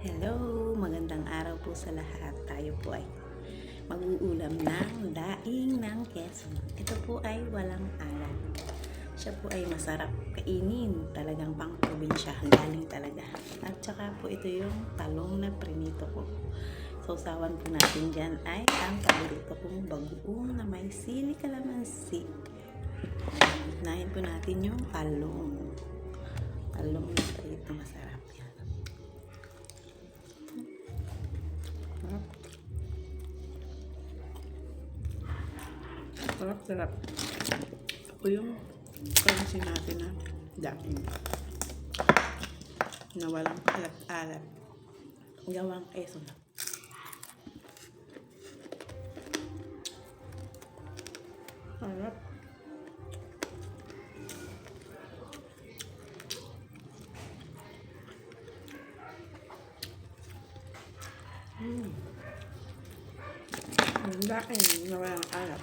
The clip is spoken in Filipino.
Hello, magandang araw po sa lahat. Tayo po ay mag-uulam ng daing ng Quezon. Ito po ay walang alat. Siya po ay masarap kainin. Talagang pang probinsya. Galing talaga. At saka po ito yung talong na prinito ko. Sausawan po natin dyan ay ang paborito kong bagoong na may sili kalamansi. Nahin po natin yung talong. Talong na prito masarap yan. Sarap. Sarap, sarap. Ito yung currency natin na daing. Na walang alat-alat. Gawang keso na. Sarap. Mm. Ang daing na walang alat.